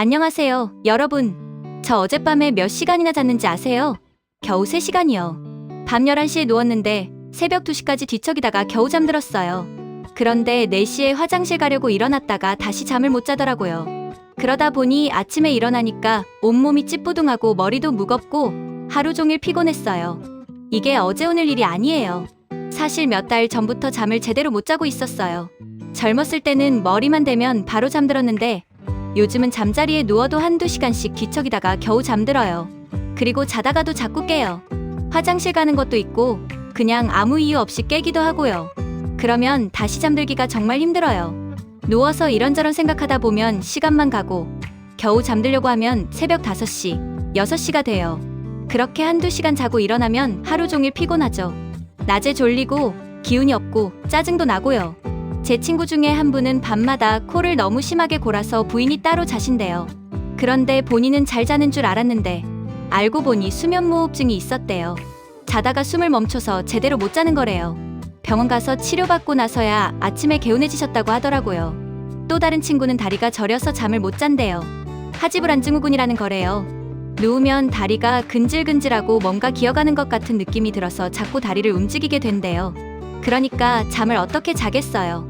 안녕하세요, 여러분. 저 어젯밤에 몇 시간이나 잤는지 아세요? 겨우 3시간이요. 밤 11시에 누웠는데 새벽 2시까지 뒤척이다가 겨우 잠들었어요. 그런데 4시에 화장실 가려고 일어났다가 다시 잠을 못 자더라고요. 그러다 보니 아침에 일어나니까 온몸이 찌뿌둥하고 머리도 무겁고 하루 종일 피곤했어요. 이게 어제 오늘 일이 아니에요. 사실 몇 달 전부터 잠을 제대로 못 자고 있었어요. 젊었을 때는 머리만 대면 바로 잠들었는데 요즘은 잠자리에 누워도 한두 시간씩 뒤척이다가 겨우 잠들어요. 그리고 자다가도 자꾸 깨요. 화장실 가는 것도 있고 그냥 아무 이유 없이 깨기도 하고요. 그러면 다시 잠들기가 정말 힘들어요. 누워서 이런저런 생각하다 보면 시간만 가고 겨우 잠들려고 하면 새벽 5시, 6시가 돼요. 그렇게 한두 시간 자고 일어나면 하루 종일 피곤하죠. 낮에 졸리고 기운이 없고 짜증도 나고요. 제 친구 중에 한 분은 밤마다 코를 너무 심하게 골아서 부인이 따로 자신대요. 그런데 본인은 잘 자는 줄 알았는데 알고 보니 수면무호흡증이 있었대요. 자다가 숨을 멈춰서 제대로 못 자는 거래요. 병원 가서 치료받고 나서야 아침에 개운해지셨다고 하더라고요. 또 다른 친구는 다리가 저려서 잠을 못 잔대요. 하지불안 증후군이라는 거래요. 누우면 다리가 근질근질하고 뭔가 기어가는 것 같은 느낌이 들어서 자꾸 다리를 움직이게 된대요. 그러니까 잠을 어떻게 자겠어요.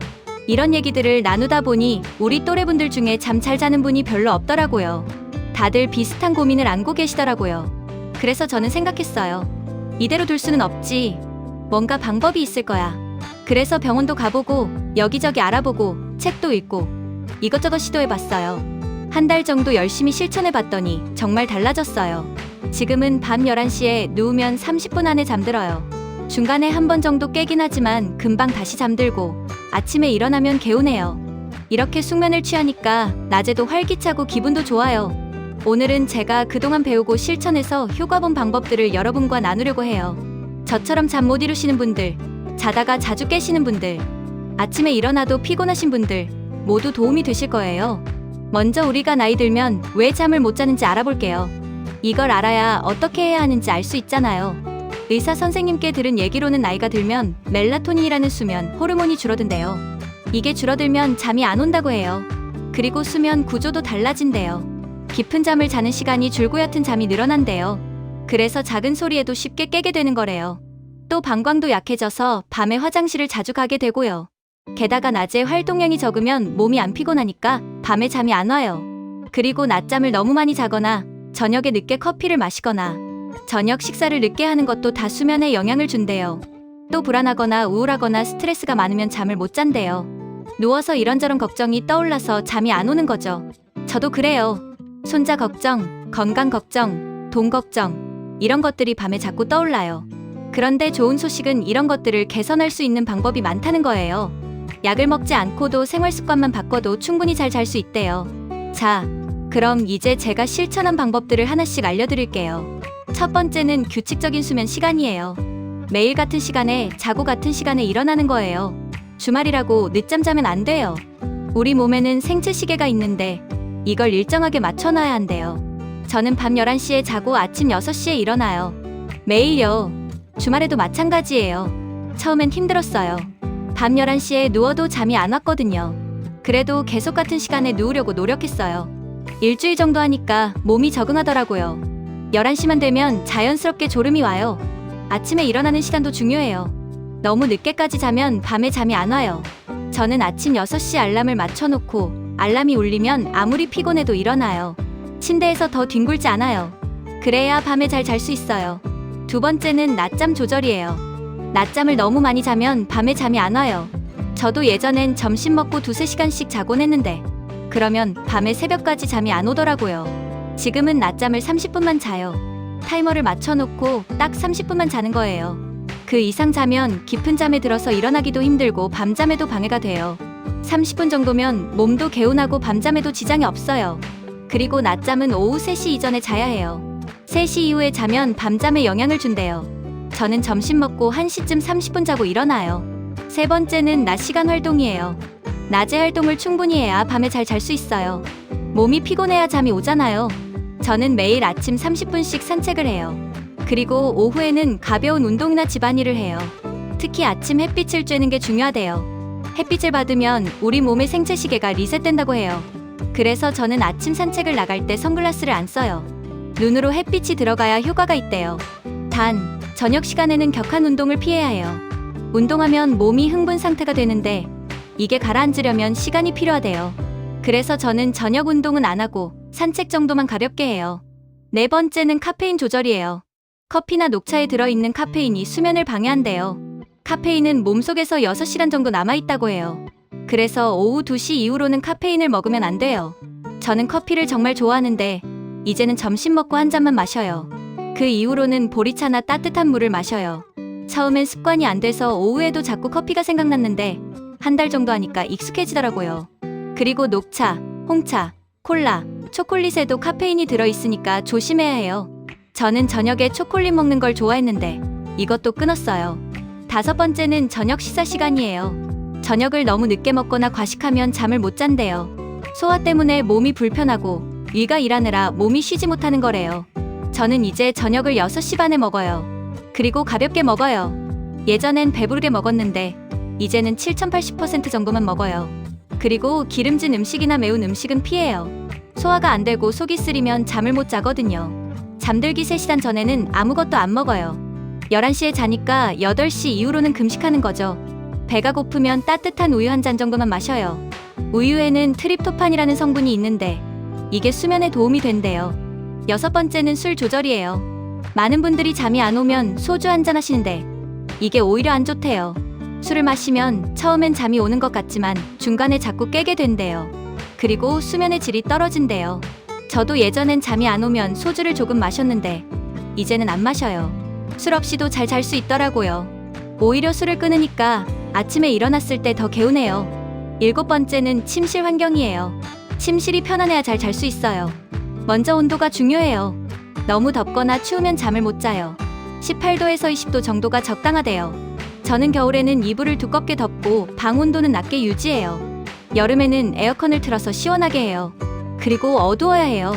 이런 얘기들을 나누다 보니 우리 또래분들 중에 잠 잘 자는 분이 별로 없더라고요. 다들 비슷한 고민을 안고 계시더라고요. 그래서 저는 생각했어요. 이대로 둘 수는 없지. 뭔가 방법이 있을 거야. 그래서 병원도 가보고 여기저기 알아보고 책도 읽고 이것저것 시도해봤어요. 한 달 정도 열심히 실천해봤더니 정말 달라졌어요. 지금은 밤 11시에 누우면 30분 안에 잠들어요. 중간에 한 번 정도 깨긴 하지만 금방 다시 잠들고 아침에 일어나면 개운해요. 이렇게 숙면을 취하니까 낮에도 활기차고 기분도 좋아요. 오늘은 제가 그동안 배우고 실천해서 효과 본 방법들을 여러분과 나누려고 해요. 저처럼 잠 못 이루시는 분들, 자다가 자주 깨시는 분들, 아침에 일어나도 피곤하신 분들 모두 도움이 되실 거예요. 먼저 우리가 나이 들면 왜 잠을 못 자는지 알아볼게요. 이걸 알아야 어떻게 해야 하는지 알 수 있잖아요. 의사 선생님께 들은 얘기로는 나이가 들면 멜라토닌이라는 수면 호르몬이 줄어든대요. 이게 줄어들면 잠이 안 온다고 해요. 그리고 수면 구조도 달라진대요. 깊은 잠을 자는 시간이 줄고 얕은 잠이 늘어난대요. 그래서 작은 소리에도 쉽게 깨게 되는 거래요. 또 방광도 약해져서 밤에 화장실을 자주 가게 되고요. 게다가 낮에 활동량이 적으면 몸이 안 피곤하니까 밤에 잠이 안 와요. 그리고 낮잠을 너무 많이 자거나 저녁에 늦게 커피를 마시거나 저녁 식사를 늦게 하는 것도 다 수면에 영향을 준대요. 또 불안하거나 우울하거나 스트레스가 많으면 잠을 못 잔대요. 누워서 이런저런 걱정이 떠올라서 잠이 안 오는 거죠. 저도 그래요. 손자 걱정, 건강 걱정, 돈 걱정, 이런 것들이 밤에 자꾸 떠올라요. 그런데 좋은 소식은 이런 것들을 개선할 수 있는 방법이 많다는 거예요. 약을 먹지 않고도 생활 습관만 바꿔도 충분히 잘 잘 수 있대요. 자, 그럼 이제 제가 실천한 방법들을 하나씩 알려드릴게요. 첫 번째는 규칙적인 수면 시간이에요. 매일 같은 시간에 자고 같은 시간에 일어나는 거예요. 주말이라고 늦잠 자면 안 돼요. 우리 몸에는 생체 시계가 있는데 이걸 일정하게 맞춰놔야 한대요. 저는 밤 11시에 자고 아침 6시에 일어나요. 매일요. 주말에도 마찬가지예요. 처음엔 힘들었어요. 밤 11시에 누워도 잠이 안 왔거든요. 그래도 계속 같은 시간에 누우려고 노력했어요. 일주일 정도 하니까 몸이 적응하더라고요. 11시만 되면 자연스럽게 졸음이 와요. 아침에 일어나는 시간도 중요해요. 너무 늦게까지 자면 밤에 잠이 안 와요. 저는 아침 6시 알람을 맞춰놓고 알람이 울리면 아무리 피곤해도 일어나요. 침대에서 더 뒹굴지 않아요. 그래야 밤에 잘 잘 수 있어요. 두 번째는 낮잠 조절이에요. 낮잠을 너무 많이 자면 밤에 잠이 안 와요. 저도 예전엔 점심 먹고 두세 시간씩 자곤 했는데 그러면 밤에 새벽까지 잠이 안 오더라고요. 지금은 낮잠을 30분만 자요. 타이머를 맞춰놓고 딱 30분만 자는 거예요. 그 이상 자면 깊은 잠에 들어서 일어나기도 힘들고 밤잠에도 방해가 돼요. 30분 정도면 몸도 개운하고 밤잠에도 지장이 없어요. 그리고 낮잠은 오후 3시 이전에 자야 해요. 3시 이후에 자면 밤잠에 영향을 준대요. 저는 점심 먹고 1시쯤 30분 자고 일어나요. 세 번째는 낮 시간 활동이에요. 낮에 활동을 충분히 해야 밤에 잘 잘 수 있어요. 몸이 피곤해야 잠이 오잖아요. 저는 매일 아침 30분씩 산책을 해요. 그리고 오후에는 가벼운 운동이나 집안일을 해요. 특히 아침 햇빛을 쬐는 게 중요하대요. 햇빛을 받으면 우리 몸의 생체 시계가 리셋된다고 해요. 그래서 저는 아침 산책을 나갈 때 선글라스를 안 써요. 눈으로 햇빛이 들어가야 효과가 있대요. 단, 저녁 시간에는 격한 운동을 피해야 해요. 운동하면 몸이 흥분 상태가 되는데 이게 가라앉으려면 시간이 필요하대요. 그래서 저는 저녁 운동은 안 하고 산책 정도만 가볍게 해요. 네 번째는 카페인 조절이에요. 커피나 녹차에 들어있는 카페인이 수면을 방해한대요. 카페인은 몸속에서 6시간 정도 남아있다고 해요. 그래서 오후 2시 이후로는 카페인을 먹으면 안 돼요. 저는 커피를 정말 좋아하는데 이제는 점심 먹고 한 잔만 마셔요. 그 이후로는 보리차나 따뜻한 물을 마셔요. 처음엔 습관이 안 돼서 오후에도 자꾸 커피가 생각났는데 한 달 정도 하니까 익숙해지더라고요. 그리고 녹차, 홍차, 콜라, 초콜릿에도 카페인이 들어있으니까 조심해야 해요. 저는 저녁에 초콜릿 먹는 걸 좋아했는데 이것도 끊었어요. 다섯 번째는 저녁 식사 시간이에요. 저녁을 너무 늦게 먹거나 과식하면 잠을 못 잔대요. 소화 때문에 몸이 불편하고 위가 일하느라 몸이 쉬지 못하는 거래요. 저는 이제 저녁을 6시 반에 먹어요. 그리고 가볍게 먹어요. 예전엔 배부르게 먹었는데 이제는 7,080% 정도만 먹어요. 그리고 기름진 음식이나 매운 음식은 피해요. 소화가 안 되고 속이 쓰리면 잠을 못 자거든요. 잠들기 3시간 전에는 아무것도 안 먹어요. 11시에 자니까 8시 이후로는 금식하는 거죠. 배가 고프면 따뜻한 우유 한 잔 정도만 마셔요. 우유에는 트립토판이라는 성분이 있는데 이게 수면에 도움이 된대요. 여섯 번째는 술 조절이에요. 많은 분들이 잠이 안 오면 소주 한 잔 하시는데 이게 오히려 안 좋대요. 술을 마시면 처음엔 잠이 오는 것 같지만 중간에 자꾸 깨게 된대요. 그리고 수면의 질이 떨어진대요. 저도 예전엔 잠이 안 오면 소주를 조금 마셨는데 이제는 안 마셔요. 술 없이도 잘 잘 수 있더라고요. 오히려 술을 끊으니까 아침에 일어났을 때 더 개운해요. 일곱 번째는 침실 환경이에요. 침실이 편안해야 잘 잘 수 있어요. 먼저 온도가 중요해요. 너무 덥거나 추우면 잠을 못 자요. 18도에서 20도 정도가 적당하대요. 저는 겨울에는 이불을 두껍게 덮고 방 온도는 낮게 유지해요. 여름에는 에어컨을 틀어서 시원하게 해요. 그리고 어두워야 해요.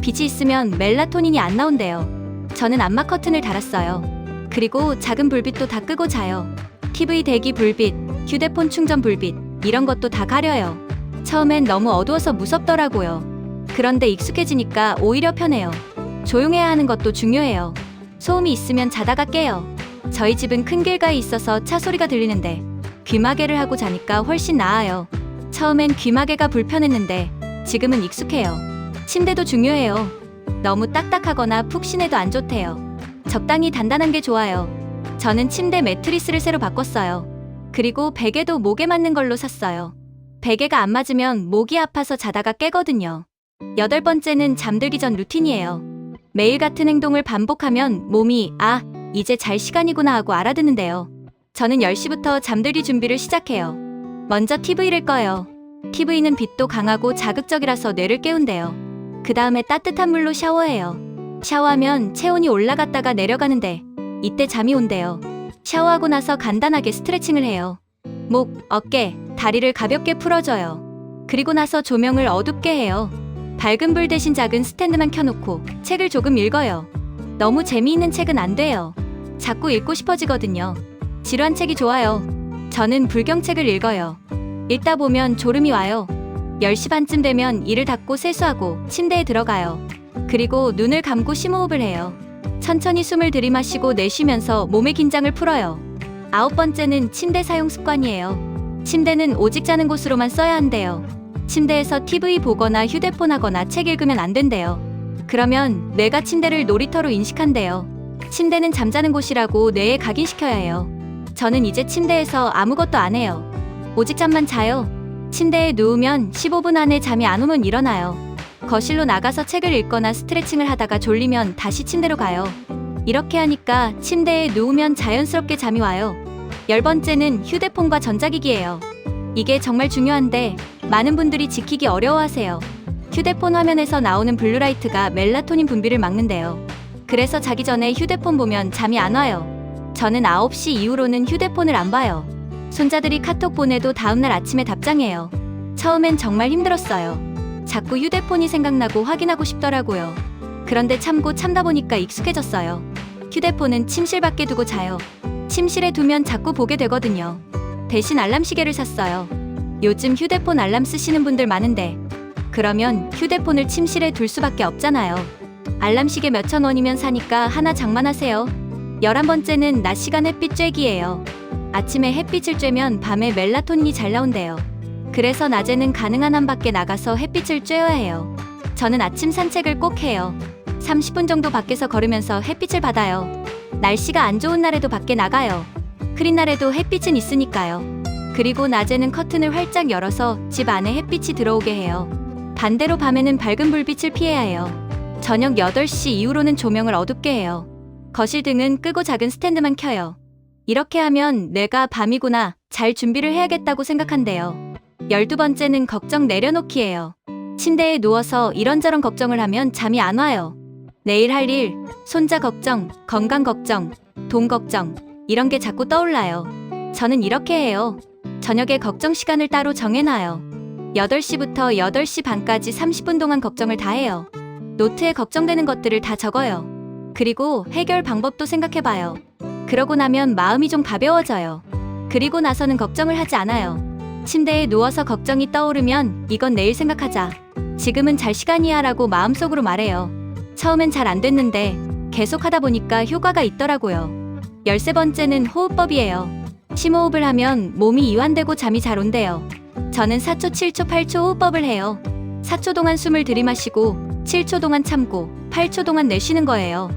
빛이 있으면 멜라토닌이 안 나온대요. 저는 암막 커튼을 달았어요. 그리고 작은 불빛도 다 끄고 자요. TV 대기 불빛, 휴대폰 충전 불빛, 이런 것도 다 가려요. 처음엔 너무 어두워서 무섭더라고요. 그런데 익숙해지니까 오히려 편해요. 조용해야 하는 것도 중요해요. 소음이 있으면 자다가 깨요. 저희 집은 큰 길가에 있어서 차 소리가 들리는데 귀마개를 하고 자니까 훨씬 나아요. 처음엔 귀마개가 불편했는데 지금은 익숙해요. 침대도 중요해요. 너무 딱딱하거나 푹신해도 안 좋대요. 적당히 단단한 게 좋아요. 저는 침대 매트리스를 새로 바꿨어요. 그리고 베개도 목에 맞는 걸로 샀어요. 베개가 안 맞으면 목이 아파서 자다가 깨거든요. 여덟 번째는 잠들기 전 루틴이에요. 매일 같은 행동을 반복하면 몸이 아, 이제 잘 시간이구나 하고 알아듣는데요. 저는 10시부터 잠들기 준비를 시작해요. 먼저 TV를 꺼요. TV는 빛도 강하고 자극적이라서 뇌를 깨운대요. 그 다음에 따뜻한 물로 샤워해요. 샤워하면 체온이 올라갔다가 내려가는데 이때 잠이 온대요. 샤워하고 나서 간단하게 스트레칭을 해요. 목, 어깨, 다리를 가볍게 풀어줘요. 그리고 나서 조명을 어둡게 해요. 밝은 불 대신 작은 스탠드만 켜놓고 책을 조금 읽어요. 너무 재미있는 책은 안 돼요. 자꾸 읽고 싶어지거든요. 지루한 책이 좋아요. 저는 불경책을 읽어요. 읽다 보면 졸음이 와요. 10시 반쯤 되면 이를 닫고 세수하고 침대에 들어가요. 그리고 눈을 감고 심호흡을 해요. 천천히 숨을 들이마시고 내쉬면서 몸의 긴장을 풀어요. 아홉 번째는 침대 사용 습관이에요. 침대는 오직 자는 곳으로만 써야 한대요. 침대에서 TV 보거나 휴대폰 하거나 책 읽으면 안 된대요. 그러면 뇌가 침대를 놀이터로 인식한대요. 침대는 잠자는 곳이라고 뇌에 각인시켜야 해요. 저는 이제 침대에서 아무것도 안 해요. 오직 잠만 자요. 침대에 누우면 15분 안에 잠이 안 오면 일어나요. 거실로 나가서 책을 읽거나 스트레칭을 하다가 졸리면 다시 침대로 가요. 이렇게 하니까 침대에 누우면 자연스럽게 잠이 와요. 열 번째는 휴대폰과 전자기기예요. 이게 정말 중요한데 많은 분들이 지키기 어려워하세요. 휴대폰 화면에서 나오는 블루라이트가 멜라토닌 분비를 막는데요. 그래서 자기 전에 휴대폰 보면 잠이 안 와요. 저는 9시 이후로는 휴대폰을 안 봐요. 손자들이 카톡 보내도 다음날 아침에 답장해요. 처음엔 정말 힘들었어요. 자꾸 휴대폰이 생각나고 확인하고 싶더라고요. 그런데 참고 참다 보니까 익숙해졌어요. 휴대폰은 침실 밖에 두고 자요. 침실에 두면 자꾸 보게 되거든요. 대신 알람 시계를 샀어요. 요즘 휴대폰 알람 쓰시는 분들 많은데 그러면 휴대폰을 침실에 둘 수밖에 없잖아요. 알람 시계 몇천 원이면 사니까 하나 장만하세요. 열한 번째는 낮 시간 햇빛 쬐기예요. 아침에 햇빛을 쬐면 밤에 멜라토닌이 잘 나온대요. 그래서 낮에는 가능한 한 밖에 나가서 햇빛을 쬐어야 해요. 저는 아침 산책을 꼭 해요. 30분 정도 밖에서 걸으면서 햇빛을 받아요. 날씨가 안 좋은 날에도 밖에 나가요. 흐린 날에도 햇빛은 있으니까요. 그리고 낮에는 커튼을 활짝 열어서 집 안에 햇빛이 들어오게 해요. 반대로 밤에는 밝은 불빛을 피해야 해요. 저녁 8시 이후로는 조명을 어둡게 해요. 거실 등은 끄고 작은 스탠드만 켜요. 이렇게 하면 내가 밤이구나, 잘 준비를 해야겠다고 생각한대요. 열두 번째는 걱정 내려놓기예요. 침대에 누워서 이런저런 걱정을 하면 잠이 안 와요. 내일 할 일, 손자 걱정, 건강 걱정, 돈 걱정, 이런 게 자꾸 떠올라요. 저는 이렇게 해요. 저녁에 걱정 시간을 따로 정해놔요. 8시부터 8시 반까지 30분 동안 걱정을 다 해요. 노트에 걱정되는 것들을 다 적어요. 그리고 해결 방법도 생각해봐요. 그러고 나면 마음이 좀 가벼워져요. 그리고 나서는 걱정을 하지 않아요. 침대에 누워서 걱정이 떠오르면 이건 내일 생각하자. 지금은 잘 시간이야 라고 마음속으로 말해요. 처음엔 잘 안 됐는데 계속 하다 보니까 효과가 있더라고요. 열세 번째는 호흡법이에요. 심호흡을 하면 몸이 이완되고 잠이 잘 온대요. 저는 4초, 7초, 8초 호흡법을 해요. 4초 동안 숨을 들이마시고 7초 동안 참고 8초 동안 내쉬는 거예요.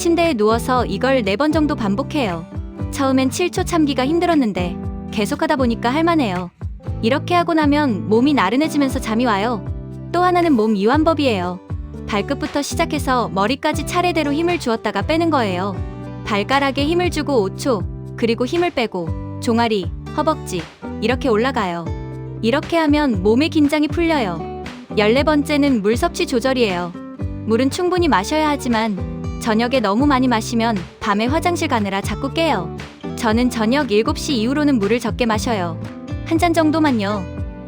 침대에 누워서 이걸 4번 정도 반복해요. 처음엔 7초 참기가 힘들었는데 계속하다 보니까 할만해요. 이렇게 하고 나면 몸이 나른해지면서 잠이 와요. 또 하나는 몸 이완법이에요. 발끝부터 시작해서 머리까지 차례대로 힘을 주었다가 빼는 거예요. 발가락에 힘을 주고 5초, 그리고 힘을 빼고 종아리, 허벅지 이렇게 올라가요. 이렇게 하면 몸의 긴장이 풀려요. 14번째는 물 섭취 조절이에요. 물은 충분히 마셔야 하지만 저녁에 너무 많이 마시면 밤에 화장실 가느라 자꾸 깨요. 저는 저녁 7시 이후로는 물을 적게 마셔요. 한 잔 정도만요.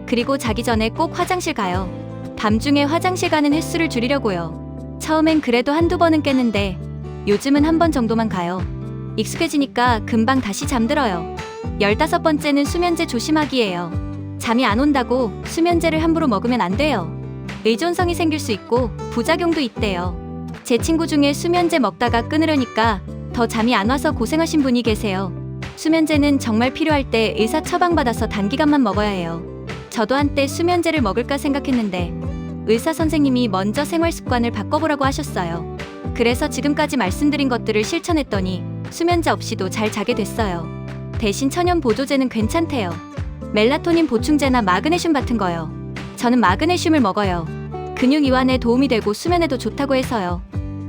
그리고 자기 전에 꼭 화장실 가요. 밤중에 화장실 가는 횟수를 줄이려고요. 처음엔 그래도 한두 번은 깼는데 요즘은 한 번 정도만 가요. 익숙해지니까 금방 다시 잠들어요. 열다섯 번째는 수면제 조심하기예요. 잠이 안 온다고 수면제를 함부로 먹으면 안 돼요. 의존성이 생길 수 있고 부작용도 있대요. 제 친구 중에 수면제 먹다가 끊으려니까 더 잠이 안 와서 고생하신 분이 계세요. 수면제는 정말 필요할 때 의사 처방받아서 단기간만 먹어야 해요. 저도 한때 수면제를 먹을까 생각했는데 의사 선생님이 먼저 생활 습관을 바꿔보라고 하셨어요. 그래서 지금까지 말씀드린 것들을 실천했더니 수면제 없이도 잘 자게 됐어요. 대신 천연 보조제는 괜찮대요. 멜라토닌 보충제나 마그네슘 같은 거요. 저는 마그네슘을 먹어요. 근육 이완에 도움이 되고 수면에도 좋다고 해서요.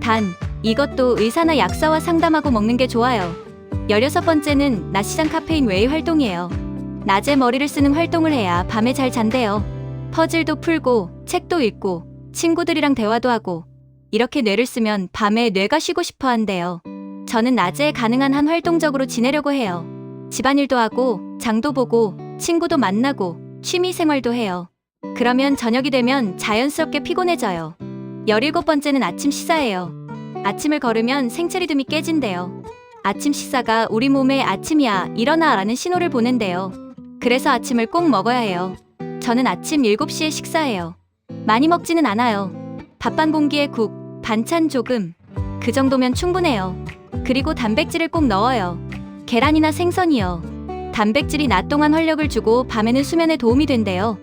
단, 이것도 의사나 약사와 상담하고 먹는 게 좋아요. 16번째는 낮 시장 카페인 외의 활동이에요. 낮에 머리를 쓰는 활동을 해야 밤에 잘 잔대요. 퍼즐도 풀고, 책도 읽고, 친구들이랑 대화도 하고, 이렇게 뇌를 쓰면 밤에 뇌가 쉬고 싶어 한대요. 저는 낮에 가능한 한 활동적으로 지내려고 해요. 집안일도 하고, 장도 보고, 친구도 만나고, 취미 생활도 해요. 그러면 저녁이 되면 자연스럽게 피곤해져요. 17번째는 아침 식사예요. 아침을 걸으면 생체 리듬이 깨진대요. 아침 식사가 우리 몸에 아침이야, 일어나 라는 신호를 보낸대요. 그래서 아침을 꼭 먹어야 해요. 저는 아침 7시에 식사해요. 많이 먹지는 않아요. 밥 반 공기에 국, 반찬 조금. 그 정도면 충분해요. 그리고 단백질을 꼭 넣어요. 계란이나 생선이요. 단백질이 낮 동안 활력을 주고 밤에는 수면에 도움이 된대요.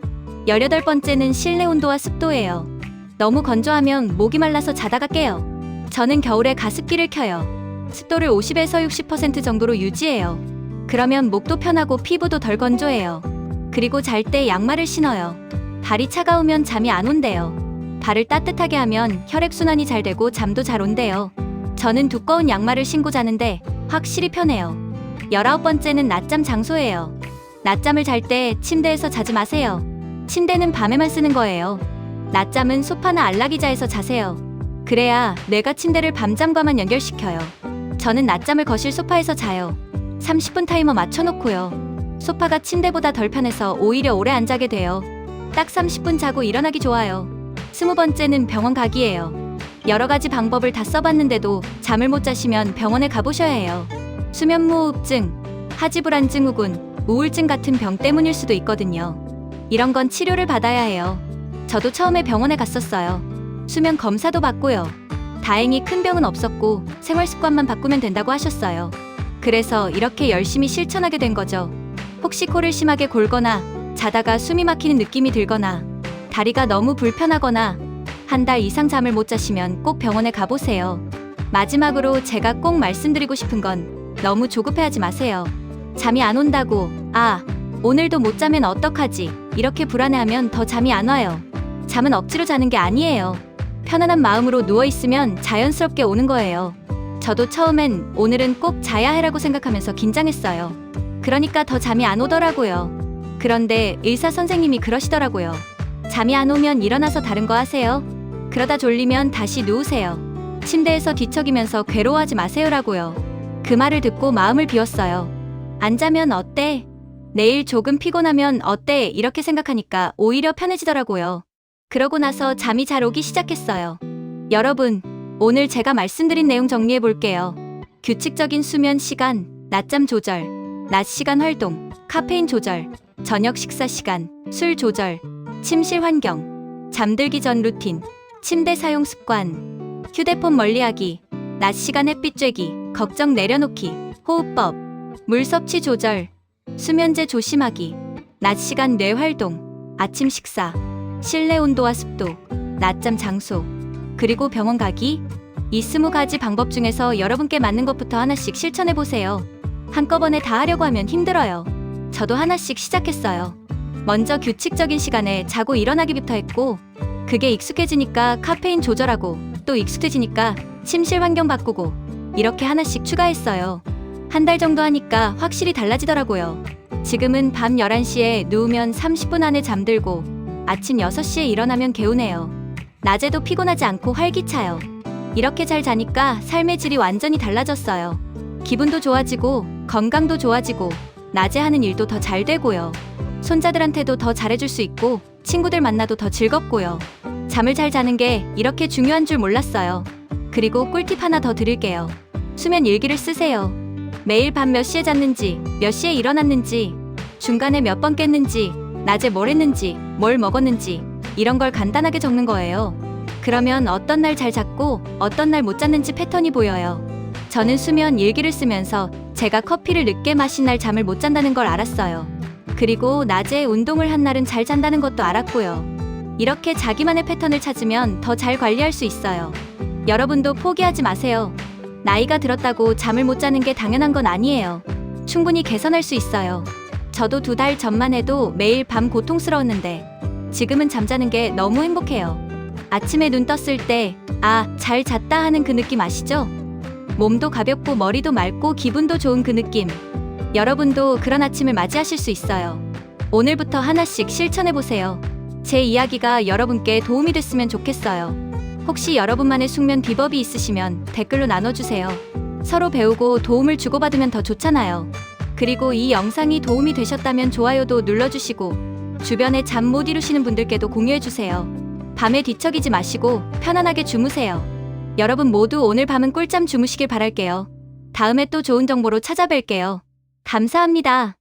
18번째는 실내 온도와 습도예요. 너무 건조하면 목이 말라서 자다가 깨요. 저는 겨울에 가습기를 켜요. 습도를 50에서 60% 정도로 유지해요. 그러면 목도 편하고 피부도 덜 건조해요. 그리고 잘 때 양말을 신어요. 발이 차가우면 잠이 안 온대요. 발을 따뜻하게 하면 혈액순환이 잘 되고 잠도 잘 온대요. 저는 두꺼운 양말을 신고 자는데 확실히 편해요. 19번째는 낮잠 장소예요. 낮잠을 잘 때 침대에서 자지 마세요. 침대는 밤에만 쓰는 거예요. 낮잠은 소파나 안락의자에서 자세요. 그래야 뇌가 침대를 밤잠과만 연결시켜요. 저는 낮잠을 거실 소파에서 자요. 30분 타이머 맞춰놓고요. 소파가 침대보다 덜 편해서 오히려 오래 안 자게 돼요. 딱 30분 자고 일어나기 좋아요. 스무 번째는 병원 가기예요. 여러 가지 방법을 다 써봤는데도 잠을 못 자시면 병원에 가보셔야 해요. 수면무호흡증, 하지불안증후군, 우울증 같은 병 때문일 수도 있거든요. 이런 건 치료를 받아야 해요. 저도 처음에 병원에 갔었어요. 수면 검사도 받고요. 다행히 큰 병은 없었고 생활 습관만 바꾸면 된다고 하셨어요. 그래서 이렇게 열심히 실천하게 된 거죠. 혹시 코를 심하게 골거나 자다가 숨이 막히는 느낌이 들거나 다리가 너무 불편하거나 한 달 이상 잠을 못 자시면 꼭 병원에 가보세요. 마지막으로 제가 꼭 말씀드리고 싶은 건 너무 조급해하지 마세요. 잠이 안 온다고, 아, 오늘도 못 자면 어떡하지? 이렇게 불안해하면 더 잠이 안 와요. 잠은 억지로 자는 게 아니에요. 편안한 마음으로 누워있으면 자연스럽게 오는 거예요. 저도 처음엔 오늘은 꼭 자야 해라고 생각하면서 긴장했어요. 그러니까 더 잠이 안 오더라고요. 그런데 의사 선생님이 그러시더라고요. 잠이 안 오면 일어나서 다른 거 하세요. 그러다 졸리면 다시 누우세요. 침대에서 뒤척이면서 괴로워하지 마세요라고요. 그 말을 듣고 마음을 비웠어요. 안 자면 어때? 내일 조금 피곤하면 어때? 이렇게 생각하니까 오히려 편해지더라고요. 그러고 나서 잠이 잘 오기 시작했어요. 여러분, 오늘 제가 말씀드린 내용 정리해 볼게요. 규칙적인 수면 시간, 낮잠 조절, 낮 시간 활동, 카페인 조절, 저녁 식사 시간, 술 조절, 침실 환경, 잠들기 전 루틴, 침대 사용 습관, 휴대폰 멀리하기, 낮 시간 햇빛 쬐기, 걱정 내려놓기, 호흡법, 물 섭취 조절, 수면제 조심하기, 낮 시간 뇌 활동, 아침 식사, 실내 온도와 습도, 낮잠 장소, 그리고 병원 가기. 이 스무 가지 방법 중에서 여러분께 맞는 것부터 하나씩 실천해 보세요. 한꺼번에 다 하려고 하면 힘들어요. 저도 하나씩 시작했어요. 먼저 규칙적인 시간에 자고 일어나기부터 했고, 그게 익숙해지니까 카페인 조절하고, 또 익숙해지니까 침실 환경 바꾸고, 이렇게 하나씩 추가했어요. 한 달 정도 하니까 확실히 달라지더라고요. 지금은 밤 11시에 누우면 30분 안에 잠들고, 아침 6시에 일어나면 개운해요. 낮에도 피곤하지 않고 활기차요. 이렇게 잘 자니까 삶의 질이 완전히 달라졌어요. 기분도 좋아지고, 건강도 좋아지고, 낮에 하는 일도 더 잘 되고요. 손자들한테도 더 잘해줄 수 있고, 친구들 만나도 더 즐겁고요. 잠을 잘 자는 게 이렇게 중요한 줄 몰랐어요. 그리고 꿀팁 하나 더 드릴게요. 수면 일기를 쓰세요. 매일 밤 몇 시에 잤는지, 몇 시에 일어났는지, 중간에 몇 번 깼는지, 낮에 뭘 했는지, 뭘 먹었는지, 이런 걸 간단하게 적는 거예요. 그러면 어떤 날 잘 잤고, 어떤 날 못 잤는지 패턴이 보여요. 저는 수면 일기를 쓰면서 제가 커피를 늦게 마신 날 잠을 못 잔다는 걸 알았어요. 그리고 낮에 운동을 한 날은 잘 잔다는 것도 알았고요. 이렇게 자기만의 패턴을 찾으면 더 잘 관리할 수 있어요. 여러분도 포기하지 마세요. 나이가 들었다고 잠을 못 자는 게 당연한 건 아니에요. 충분히 개선할 수 있어요. 저도 두 달 전만 해도 매일 밤 고통스러웠는데 지금은 잠자는 게 너무 행복해요. 아침에 눈 떴을 때, 아, 잘 잤다 하는 그 느낌 아시죠? 몸도 가볍고 머리도 맑고 기분도 좋은 그 느낌. 여러분도 그런 아침을 맞이하실 수 있어요. 오늘부터 하나씩 실천해 보세요. 제 이야기가 여러분께 도움이 됐으면 좋겠어요. 혹시 여러분만의 숙면 비법이 있으시면 댓글로 나눠주세요. 서로 배우고 도움을 주고받으면 더 좋잖아요. 그리고 이 영상이 도움이 되셨다면 좋아요도 눌러주시고 주변에 잠 못 이루시는 분들께도 공유해주세요. 밤에 뒤척이지 마시고 편안하게 주무세요. 여러분 모두 오늘 밤은 꿀잠 주무시길 바랄게요. 다음에 또 좋은 정보로 찾아뵐게요. 감사합니다.